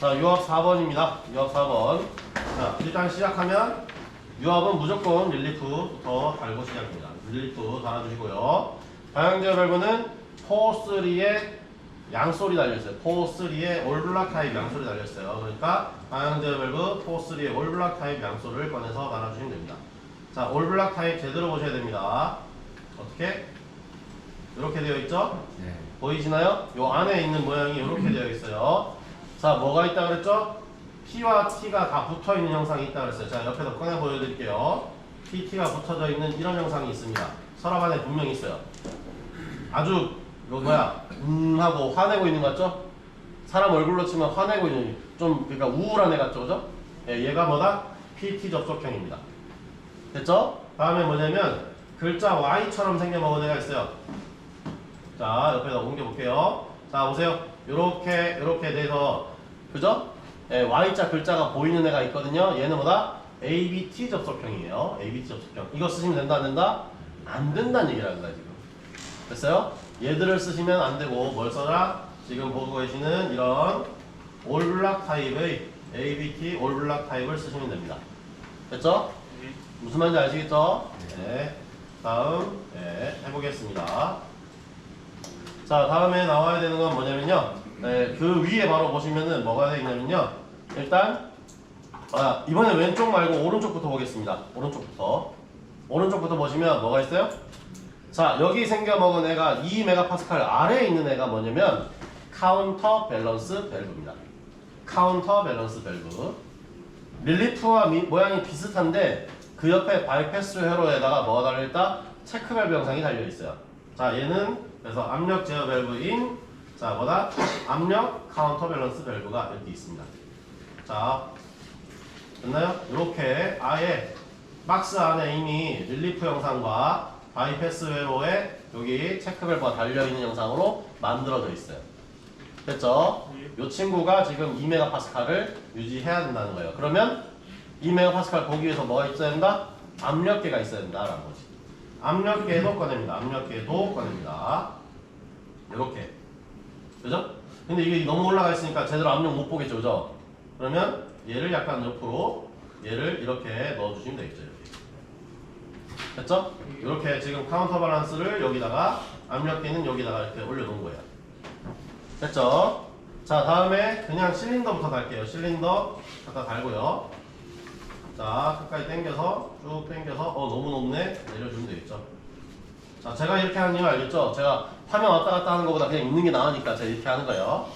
자, 유압 4번입니다. 유압 4번. 자, 일단 시작하면 유압은 무조건 릴리프부터 달고 시작합니다. 릴리프 달아주시고요. 방향제 밸브는 4-3에 양소리 달려있어요. 4-3에 올블락 타입 양소리 달려있어요. 그러니까 방향제 밸브 4-3에 올블락 타입 양소를 꺼내서 달아주시면 됩니다. 자, 올블락 타입 제대로 보셔야 됩니다. 어떻게? 이렇게 되어 있죠? 네. 보이시나요? 요 안에 있는 모양이 이렇게 되어 있어요. 자, 뭐가 있다 그랬죠? P와 T가 다 붙어 있는 형상이 있다 그랬어요. 자, 옆에서 꺼내 보여드릴게요. P, T가 붙어져 있는 이런 형상이 있습니다. 서랍 안에 분명히 있어요. 아주 이거 뭐야? 음 하고 화내고 있는 것 같죠? 사람 얼굴로 치면 화내고 있는 좀 그러니까 우울한 애 같죠, 그죠? 예, 얘가 뭐다? PT 접속형입니다. 됐죠? 다음에 뭐냐면 글자 Y처럼 생겨먹은 애가 있어요. 자, 옆에다 옮겨볼게요. 자, 보세요. 요렇게, 요렇게 돼서, 그죠? 예, Y자 글자가 보이는 애가 있거든요. 얘는 뭐다? ABT 접속형이에요. ABT 접속형. 이거 쓰시면 된다, 안 된다? 안 된다는 얘기라는 거야, 지금. 됐어요? 얘들을 쓰시면 안 되고, 뭘 써라? 지금 보고 계시는 이런 올블락 타입의 ABT 올블락 타입을 쓰시면 됩니다. 됐죠? 무슨 말인지 아시겠죠? 네. 다음, 네, 해보겠습니다. 자, 다음에 나와야 되는 건 뭐냐면요. 네, 그 위에 바로 보시면은 뭐가 되어 있냐면요. 일단, 아, 이번에 왼쪽 말고 오른쪽부터 보겠습니다. 오른쪽부터. 오른쪽부터 보시면 뭐가 있어요? 자, 여기 생겨먹은 애가 2메가파스칼 아래에 있는 애가 뭐냐면 카운터 밸런스 밸브입니다. 카운터 밸런스 밸브. 릴리프와 미- 모양이 비슷한데 그 옆에 바이패스 회로에다가 뭐가 달려있다? 체크 밸브 영상이 달려있어요. 자, 얘는 그래서 압력 제어 밸브인 자, 뭐다? 압력 카운터 밸런스 밸브가 이렇게 있습니다. 자, 됐나요? 이렇게 아예 박스 안에 이미 릴리프 영상과 바이패스 회로에 여기 체크 밸브가 달려있는 영상으로 만들어져 있어요. 됐죠? 이 친구가 지금 2메가파스칼을 유지해야 된다는 거예요. 그러면 2메가파스칼 보기 위해서 뭐가 있어야 된다? 압력계가 있어야 된다라는 거지. 압력계도 꺼냅니다. 압력계도 꺼냅니다. 이렇게. 그죠? 근데 이게 너무 올라가 있으니까 제대로 압력 못 보겠죠. 그죠? 그러면 얘를 약간 옆으로 얘를 이렇게 넣어주시면 되겠죠. 이렇게. 됐죠? 이렇게 지금 카운터 밸런스를 여기다가 압력계는 여기다가 이렇게 올려놓은 거예요. 됐죠? 자 다음에 그냥 실린더부터 달게요 실린더 갖다 달고요 자 끝까지 당겨서 쭉 당겨서 어 너무 높네 내려주면 되겠죠 자 제가 이렇게 하는 이유 알겠죠? 제가 화면 왔다 갔다 하는 것보다 그냥 있는 게 나으니까 제가 이렇게 하는 거예요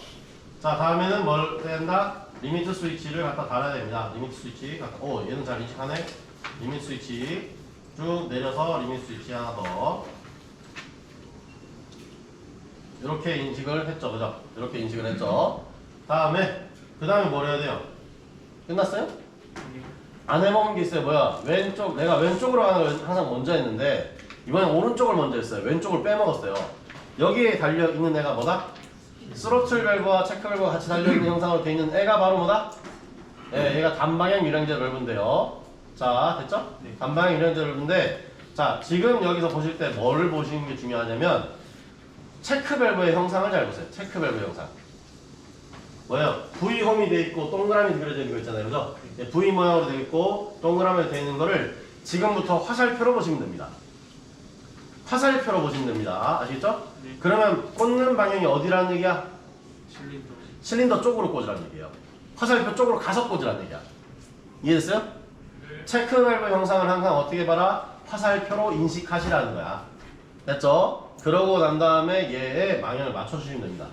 자 다음에는 뭘 된다? 리미트 스위치를 갖다 달아야 됩니다 리미트 스위치 갖다 오 얘는 잘 인식하네 리미트 스위치 쭉 내려서 리미트 스위치 하나 더 이렇게 인식을 했죠, 그죠? 이렇게 인식을 했죠. 다음에 그 다음에 뭘 해야 돼요? 끝났어요? 안 해먹은 게 있어요. 뭐야? 왼쪽 내가 왼쪽으로 가는 걸 항상 먼저 했는데 이번엔 오른쪽을 먼저 했어요. 왼쪽을 빼먹었어요. 여기에 달려 있는 애가 뭐다? 스로틀 밸브와 체크 밸브가 같이 달려 있는 형상으로 돼 있는 애가 바로 뭐다? 예, 얘가 단방향 유량제 밸브인데요. 자, 됐죠? 단방향 유량제 밸브인데 자, 지금 여기서 보실 때 뭐를 보시는 게 중요하냐면 체크 밸브의 형상을 잘 보세요. 체크 밸브 형상. 뭐예요? V 홈이 돼 있고 동그라미 그려져 있는 거 있잖아요. 그죠? 예, V 모양으로 돼 있고 동그라미로 돼 있는 거를 지금부터 화살표로 보시면 됩니다. 화살표로 보시면 됩니다. 아시겠죠? 네. 그러면 꽂는 방향이 어디라는 얘기야? 실린더. 실린더 쪽으로 꽂으라는 얘기예요. 화살표 쪽으로 가서 꽂으라는 얘기야. 이해됐어요? 체크 밸브 형상을 항상 어떻게 봐라? 화살표로 인식하시라는 거야. 됐죠? 그러고 난 다음에 얘의 방향을 맞춰주시면 됩니다.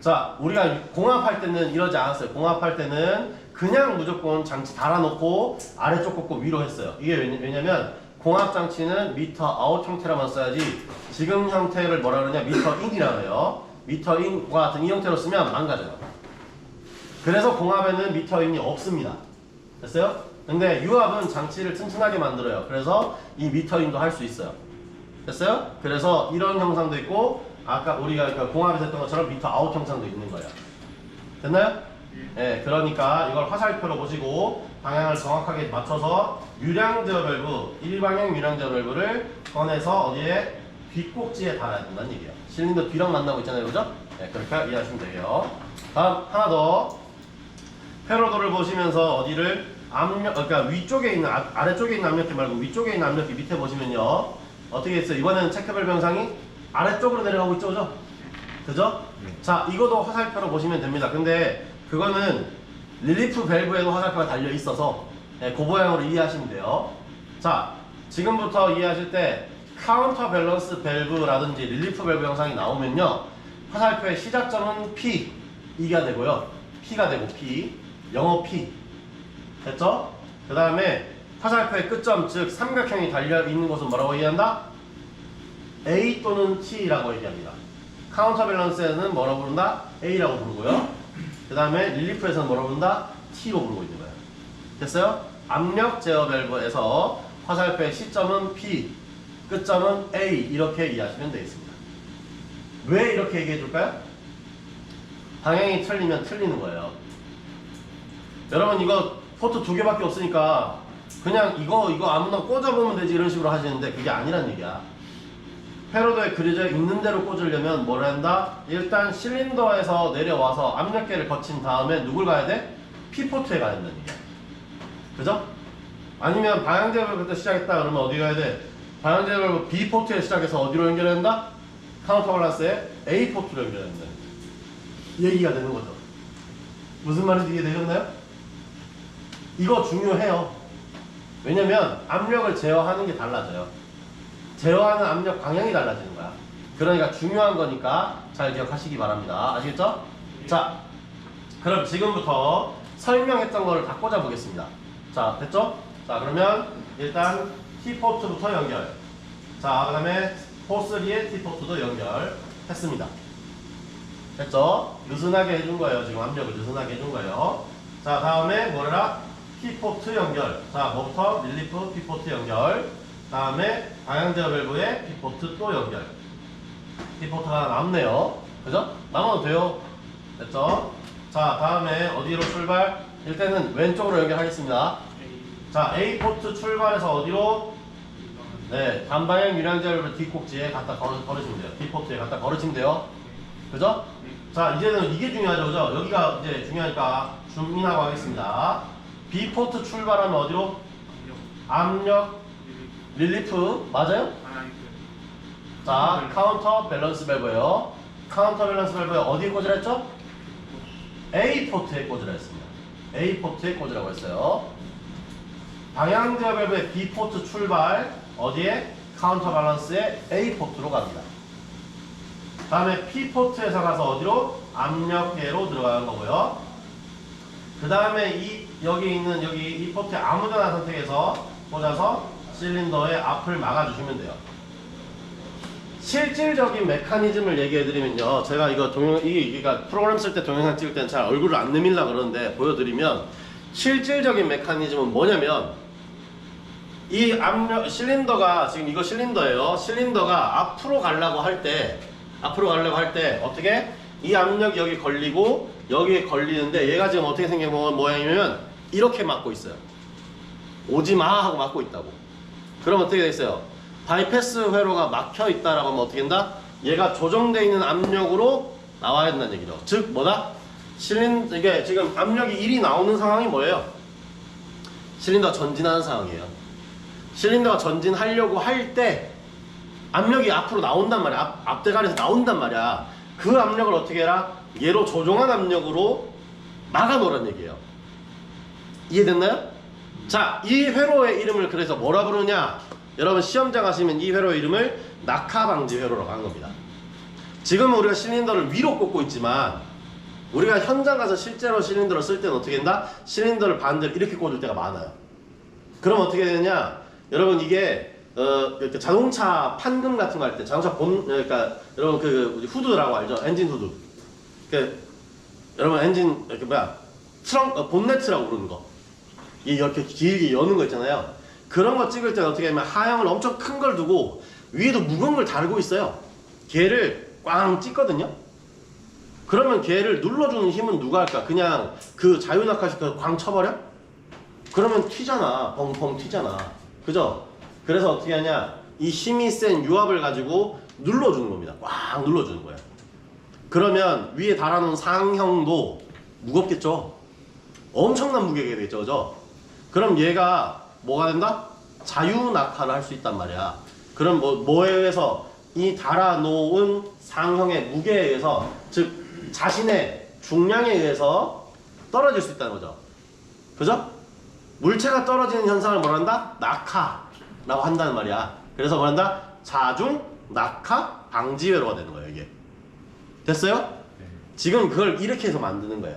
자, 우리가 공합할 때는 이러지 않았어요. 공합할 때는 그냥 무조건 장치 달아놓고 아래쪽 꽂고 위로 했어요. 이게 왜냐- 왜냐면 공합 장치는 미터 아웃 형태로만 써야지 지금 형태를 뭐라 그러냐 미터 인이라고 해요. 미터 인과 같은 이 형태로 쓰면 망가져요. 그래서 공합에는 미터 인이 없습니다. 됐어요? 근데 유압은 장치를 튼튼하게 만들어요. 그래서 이 미터 인도 할 수 있어요. 됐어요? 그래서 이런 형상도 있고 아까 우리가 그 공합에서 했던 것처럼 미터 아웃 형상도 있는 거예요. 됐나요? 예, 그러니까 이걸 화살표로 보시고 방향을 정확하게 맞춰서 유량제어 밸브, 일방향 유량제어 밸브를 꺼내서 어디에 뒷꼭지에 달아야 된다는 얘기예요. 실린더 뒤랑 만나고 있잖아요, 그죠? 네, 그렇게 이해하시면 돼요. 다음 하나 더. 회로도를 보시면서 어디를 압력, 그러니까 위쪽에 있는 아, 아래쪽에 있는 압력계 말고 위쪽에 있는 압력계 밑에 보시면요 어떻게 했어요? 이번에는 체크별 병상이 아래쪽으로 내려가고 있죠, 그죠? 그죠? 자, 이거도 화살표로 보시면 됩니다. 근데 그거는 릴리프 밸브에도 화살표가 달려 있어서 네, 그 모양으로 이해하시면 돼요. 자, 지금부터 이해하실 때 카운터 밸런스 밸브라든지 릴리프 밸브 영상이 나오면요. 화살표의 시작점은 P, E가 되고요. P가 되고 P, 영어 P. 됐죠? 그 다음에 화살표의 끝점, 즉 삼각형이 달려 있는 곳은 뭐라고 얘기한다? A 또는 T라고 얘기합니다. 카운터 밸런스에는 뭐라고 부른다? A라고 부르고요. 그 다음에 릴리프에서는 뭐라고 부른다? T로 부르고 있는 거예요. 됐어요? 압력 제어 밸브에서 화살표의 시점은 P, 끝점은 A 이렇게 이해하시면 되겠습니다. 왜 이렇게 얘기해 줄까요? 방향이 틀리면 틀리는 거예요. 여러분 이거 포트 두 개밖에 없으니까 그냥 이거 이거 아무나 꽂아보면 되지 이런 식으로 하시는데 그게 아니란 얘기야. 회로도에 그려져 있는 대로 꽂으려면 뭘 한다? 일단 실린더에서 내려와서 압력계를 거친 다음에 누굴 가야 돼? P포트에 가야 된다는 얘기야. 그죠? 아니면 방향제별부터 시작했다 그러면 어디 가야 돼? 방향제별 B포트에 시작해서 어디로 연결해야 된다? 카운터 밸런스에 A포트로 연결해야 된다. 얘기가 되는 거죠. 무슨 말인지 이해되셨나요? 이거 중요해요. 왜냐면 압력을 제어하는 게 달라져요. 제어하는 압력 방향이 달라지는 거야. 그러니까 중요한 거니까 잘 기억하시기 바랍니다. 아시겠죠? 자, 그럼 지금부터 설명했던 거를 다 꽂아 보겠습니다. 자, 됐죠? 자, 그러면 일단 T포트부터 연결. 자, 그 다음에 포3의 T포트도 연결했습니다. 됐죠? 느슨하게 해준 거예요. 지금 압력을 느슨하게 해준 거예요. 자, 다음에 뭐라? P포트 연결. 자, 뭐부터? 릴리프 P포트 연결. 다음에 방향제어 밸브에 P포트 또 연결. P포트가 남네요. 그죠? 남아도 돼요. 됐죠? 자, 다음에 어디로 출발? 일단은 왼쪽으로 연결하겠습니다. 자, A포트 출발해서 어디로? 네, 단방향 유량제 밸브 D꼭지에 갖다 걸어, 걸으시면 돼요. D포트에 갖다 걸으시면 돼요. 그죠? 자, 이제는 이게 중요하죠, 그죠? 여기가 이제 중요하니까 줌인하고 하겠습니다. B포트 출발하면 어디로? 압력 릴리프 맞아요? 자, 카운터 밸런스 밸브예요. 카운터 밸런스 밸브에 어디에 꽂으라 했죠? A 포트에 꽂으라 했습니다. A 포트에 꽂으라고 했어요. 방향 제어 밸브의 B 포트 출발 어디에? 카운터 밸런스의 A 포트로 갑니다. 다음에 P 포트에서 가서 어디로? 압력계로 들어가는 거고요. 그 다음에 이 여기 있는 여기 이 포트 아무데나 선택해서 꽂아서 실린더의 앞을 막아주시면 돼요. 실질적인 메커니즘을 얘기해드리면요. 제가 이거 동영 이게 이게 프로그램 쓸 때 동영상 찍을 때는 잘 얼굴을 안 내밀라 그러는데 보여드리면 실질적인 메커니즘은 뭐냐면 이 압력 실린더가 지금 이거 실린더예요. 실린더가 앞으로 가려고 할 때 앞으로 가려고 할 때 어떻게 이 압력이 여기 걸리고 여기에 걸리는데 얘가 지금 어떻게 생긴 모- 모양이면 이렇게 막고 있어요. 오지 마 하고 막고 있다고. 그럼 어떻게 됐어요? 바이패스 회로가 막혀 있다라고 하면 어떻게 된다? 얘가 조정되어 있는 압력으로 나와야 된다는 얘기죠. 즉 뭐다? 실린 이게 지금 압력이 1이 나오는 상황이 뭐예요? 실린더가 전진하는 상황이에요. 실린더가 전진하려고 할 때 압력이 앞으로 나온단 말이야. 앞, 앞대가리에서 나온단 말이야. 그 압력을 어떻게 해라? 얘로 조종한 압력으로 막아놓으란 얘기예요. 이해됐나요? 자, 이 회로의 이름을 그래서 뭐라 부르냐? 여러분 시험장 가시면 이 회로의 이름을 낙하방지 회로라고 하는 겁니다. 지금은 우리가 실린더를 위로 꽂고 있지만 우리가 현장 가서 실제로 실린더를 쓸 때는 어떻게 된다? 실린더를 반대로 이렇게 꽂을 때가 많아요. 그럼 어떻게 되냐? 여러분 이게 어 이렇게 자동차 판금 같은 거 할 때 자동차 본 그러니까 여러분 그 뭐지, 후드라고 알죠? 엔진 후드. 그 여러분 엔진 이렇게 뭐야 트렁 어, 본네트라고 부르는 거. 이 이렇게 길게 여는 거 있잖아요. 그런 거 찍을 때 어떻게 하면 하향을 엄청 큰 걸 두고 위에도 무거운 걸 달고 있어요. 걔를 꽝 찍거든요. 그러면 걔를 눌러주는 힘은 누가 할까? 그냥 그 자유낙하시켜 광 쳐버려? 그러면 튀잖아. 펑펑 튀잖아. 그죠? 그래서 어떻게 하냐? 이 힘이 센 유압을 가지고 눌러주는 겁니다. 꽉 눌러주는 거예요. 그러면 위에 달아놓은 상형도 무겁겠죠? 엄청난 무게가 되겠죠, 그죠? 그럼 얘가 뭐가 된다? 자유 낙하를 할 수 있단 말이야. 그럼 뭐 뭐에 의해서 이 달아놓은 상형의 무게에 의해서 즉 자신의 중량에 의해서 떨어질 수 있다는 거죠. 그죠? 물체가 떨어지는 현상을 뭐라 한다? 낙하라고 한다는 말이야. 그래서 뭐라 한다? 자중 낙하 방지 회로가 되는 거예요, 이게. 됐어요? 지금 그걸 이렇게 해서 만드는 거예요.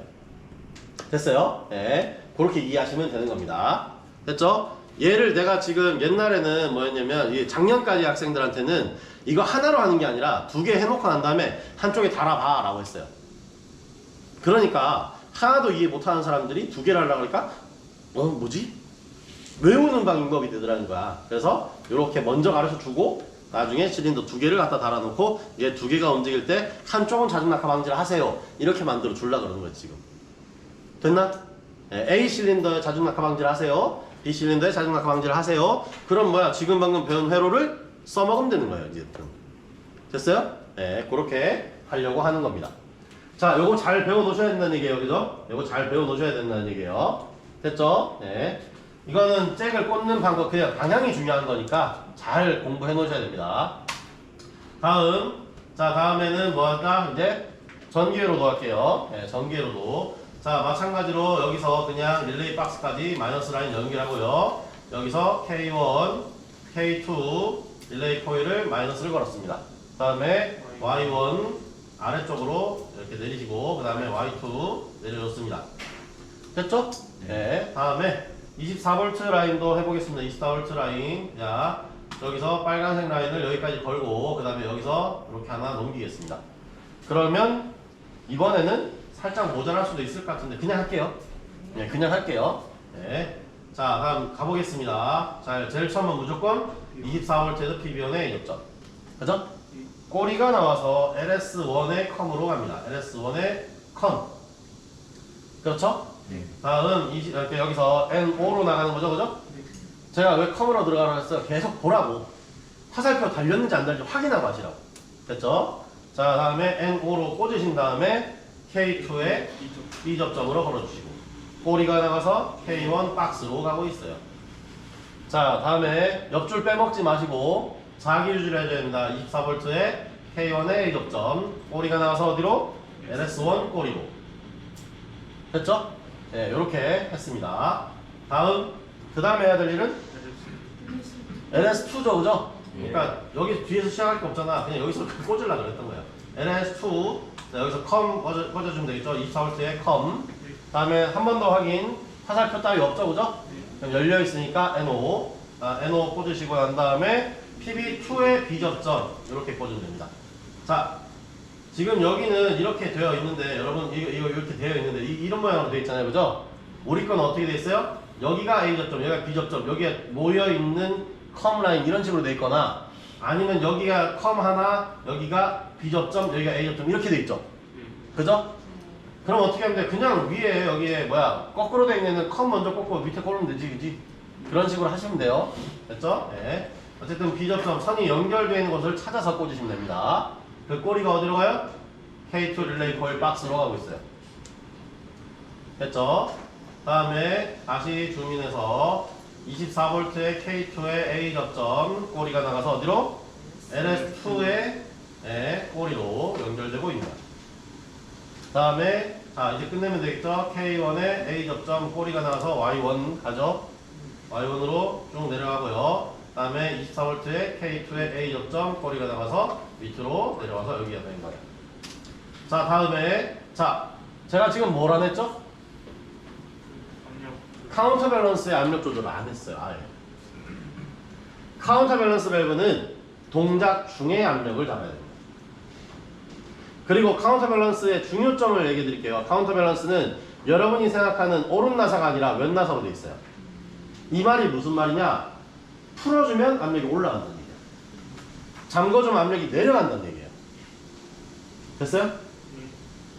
됐어요? 네. 그렇게 이해하시면 되는 겁니다. 됐죠? 얘를 내가 지금 옛날에는 뭐였냐면 이 작년까지 학생들한테는 이거 하나로 하는 게 아니라 두 개 해놓고 난 다음에 한쪽에 달아봐 라고 했어요. 그러니까 하나도 이해 못하는 사람들이 두 개를 하려고 하니까 어 뭐지? 외우는 방법이 되더라는 거야. 그래서 이렇게 먼저 가르쳐 주고 나중에 실린더 두 개를 갖다 달아놓고 얘두 개가 움직일 때 한쪽은 자중낙하 방지를 하세요. 이렇게 만들어 줄라 그러는 거지 지금. 됐나? 예, A 실린더에 자중 낙하 방지를 하세요. B 실린더에 자중 낙하 방지를 하세요. 그럼 뭐야? 지금 방금 배운 회로를 써먹으면 되는 거예요. 이제 됐어요? 네, 그렇게 하려고 하는 겁니다. 자, 요거 잘 배워 놓으셔야 된다는 얘기예요. 그죠? 요거 잘 배워 놓으셔야 된다는 얘기예요. 됐죠? 네. 이거는 잭을 꽂는 방법, 그냥 방향이 중요한 거니까 잘 공부해 놓으셔야 됩니다. 다음. 자, 다음에는 뭐 할까? 이제 전기회로도 할게요. 네, 전기회로도. 자, 마찬가지로 여기서 그냥 릴레이 박스까지 마이너스 라인 연결하고요. 여기서 K1, K2 릴레이 코일을 마이너스를 걸었습니다. 그 다음에 Y1 아래쪽으로 이렇게 내리시고 그 다음에 Y2 내려줬습니다. 됐죠? 네. 다음에 24V 라인도 해보겠습니다. 24V 라인. 자, 여기서 빨간색 라인을 여기까지 걸고 그 다음에 여기서 이렇게 하나 넘기겠습니다. 그러면 이번에는 살짝 모자랄 수도 있을 것 같은데 그냥 할게요. 네, 그냥 할게요. 네. 자, 다음 가보겠습니다. 자, 제일 처음은 무조건 24V에서 PB원의 접점. 그죠? 꼬리가 나와서 LS1의 컴으로 갑니다. LS1의 컴. 그렇죠? 네. 다음 20, 이렇게 여기서 N5로 나가는 거죠, 그죠? 제가 왜 컴으로 들어가라고 했어요? 계속 보라고. 화살표 달렸는지 안 달렸는지 확인하고 하시라고. 됐죠? 자, 다음에 N5로 꽂으신 다음에 K2의 B 접점으로 걸어주시고 꼬리가 나가서 K1 박스로 가고 있어요. 자, 다음에 옆줄 빼먹지 마시고 자기 유지를 해줘야 됩니다. 24V에 K1의 A 접점 꼬리가 나가서 어디로? LS1 꼬리로 됐죠? 네, 이렇게 했습니다. 다음 그 다음에 해야 될 일은 LS2죠, 그죠? 그러니까 여기 뒤에서 시작할 게 없잖아. 그냥 여기서 꽂으려고 그랬던 거예요. LS2 자, 여기서 컴 꽂아, 꽂아주면 되겠죠? 24V에 컴 다음에 한 번 더 확인 화살표 따위 없죠, 그죠? 그럼 열려 있으니까 NO 아, NO 꽂으시고 난 다음에 PB2의 비접점 이렇게 꽂으면 됩니다. 자, 지금 여기는 이렇게 되어 있는데 여러분 이거, 이거 이렇게 되어 있는데 이, 런 모양으로 되어 있잖아요, 그죠? 우리 건 어떻게 되어 있어요? 여기가 A 접점, 여기가 B 접점, 여기에 모여 있는 컴 라인 이런 식으로 되어 있거나 아니면 여기가 컴 하나, 여기가 B 접점, 여기가 A 접점 이렇게 되어 있죠. 그죠? 그럼 어떻게 하면 돼? 그냥 위에 여기에 뭐야 거꾸로 되어 있는 컴 먼저 꽂고 밑에 꽂으면 되지, 그지? 그런 식으로 하시면 돼요. 됐죠? 네. 어쨌든 B 접점 선이 연결되어 있는 곳을 찾아서 꽂으시면 됩니다. 그 꼬리가 어디로 가요? K2 릴레이 코일 박스로 가고 있어요. 됐죠? 다음에 다시 줌인해서 24V의 K2의 A 접점 꼬리가 나가서 어디로? LS2의 네, 꼬리로 연결되고 있습니다. 다음에 자 이제 끝내면 되겠죠? K1의 A 접점 꼬리가 나가서 Y1 가죠? Y1으로 쭉 내려가고요. 다음에 24V의 K2의 A 접점 꼬리가 나가서 밑으로 내려와서 여기가 되는 거예요. 자 다음에 자 제가 지금 뭘 안 했죠? 카운터 밸런스의 압력 조절을 안 했어요. 아예. 카운터 밸런스 밸브는 동작 중에 압력을 잡아야 됩니다. 그리고 카운터 밸런스의 중요점을 얘기해 드릴게요. 카운터 밸런스는 여러분이 생각하는 오른 나사가 아니라 왼 나사로 되어 있어요. 이 말이 무슨 말이냐? 풀어주면 압력이 올라간다는 얘기예요. 잠궈주면 압력이 내려간다는 얘기예요. 됐어요?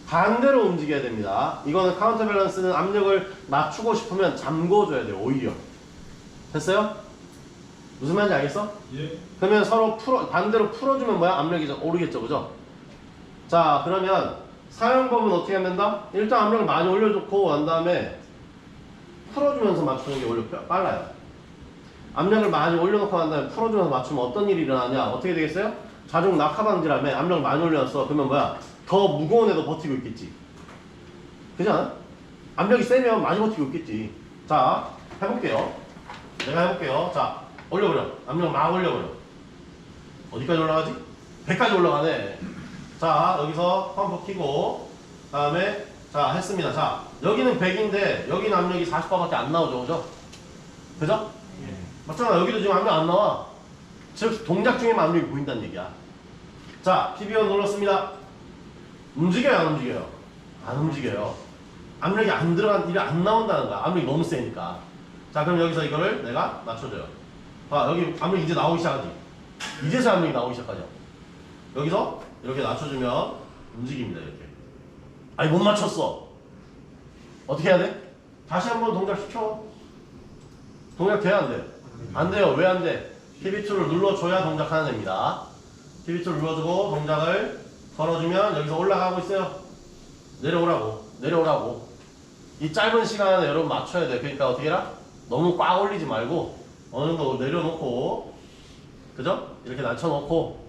반대로 움직여야 됩니다. 이거는 카운터 밸런스는 압력을 맞추고 싶으면 잠궈줘야 돼요. 오히려. 됐어요? 무슨 말인지 알겠어? 예. 그러면 서로 풀어 반대로 풀어주면 뭐야? 압력이 좀 오르겠죠, 그죠? 자, 그러면 사용법은 어떻게 된다? 일단 압력을 많이 올려놓고 난 다음에 풀어주면서 맞추는 게 원래 뼈- 빨라요. 압력을 많이 올려놓고 난 다음에 풀어주면서 맞추면 어떤 일이 일어나냐? 어떻게 되겠어요? 자중 낙하방지라며 압력을 많이 올려놨어. 그러면 뭐야? 더 무거운 애도 버티고 있겠지. 그지 않아? 압력이 세면 많이 버티고 있겠지. 자, 해볼게요. 내가 해볼게요. 자, 올려버려. 압력 막 올려버려. 어디까지 올라가지? 100까지 올라가네. 자, 여기서 펌프 키고, 다음에, 자, 했습니다. 자, 여기는 100인데, 여기는 압력이 40바밖에 안 나오죠. 그죠? 그죠? 맞잖아. 여기도 지금 압력 안 나와. 즉, 동작 중에만 압력이 보인다는 얘기야. 자, PB1 눌렀습니다. 움직여요, 안 움직여요? 안 움직여요. 압력이 안 들어간, 일이 안 나온다는 거야. 압력이 너무 세니까. 자, 그럼 여기서 이거를 내가 낮춰줘요. 봐, 여기 압력이 이제 나오기 시작하지. 이제서 압력이 나오기 시작하죠. 여기서 이렇게 낮춰주면 움직입니다, 이렇게. 아니, 못 맞췄어. 어떻게 해야 돼? 다시 한번 동작 시켜. 동작 돼야 안 돼? 안 돼요. 왜 안 돼? TV2를 눌러줘야 동작하는 애입니다. TV2를 눌러주고 동작을 걸어주면 여기서 올라가고 있어요. 내려오라고. 내려오라고. 이 짧은 시간에 여러분 맞춰야 돼. 그러니까 어떻게 해라? 너무 꽉 올리지 말고 어느 정도 내려놓고 그죠? 이렇게 낮춰놓고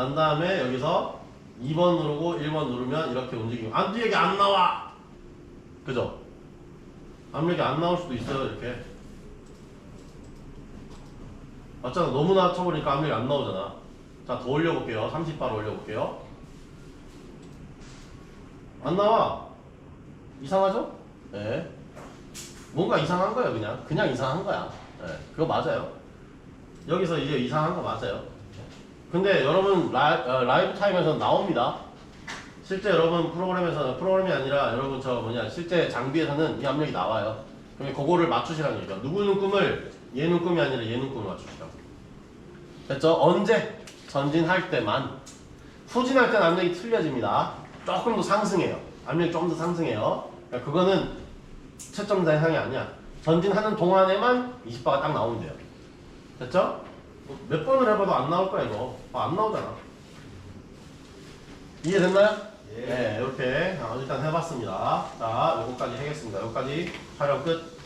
난 다음에 여기서 2번 누르고 1번 누르면 이렇게 움직이고. 압력이 안 나와! 그죠? 압력이 안 나올 수도 있어요 이렇게. 맞잖아. 너무 낮춰버리니까 압력이 안 나오잖아. 자더 올려볼게요. 30bar 올려볼게요. 안 나와. 이상하죠? 네. 뭔가 이상한 거예요 그냥. 그냥 이상한 거야. 네, 그거 맞아요. 여기서 이제 이상한 거 맞아요 근데 여러분 라이, 어, 라이브 타임에서 나옵니다 실제 여러분 프로그램에서는 프로그램이 아니라 여러분 저 뭐냐 실제 장비에서는 이 압력이 나와요 그럼 그거를 맞추시라는 얘기죠 누구 눈금을 얘 눈금이 아니라 얘 눈금을 맞추시라고 됐죠? 언제? 전진할 때만 후진할 때는 압력이 틀려집니다 조금 더 상승해요 압력이 좀더 상승해요 그러니까 그거는 채점자 이상이 아니야. 전진하는 동안에만 20바가 딱 나오면 돼요. 됐죠? 몇 번을 해봐도 안 나올 거야 이거. 아, 안 나오잖아. 이해됐나요? 예. 네, 이렇게 아, 일단 해봤습니다. 자, 요거까지 하겠습니다. 요거까지 촬영 끝.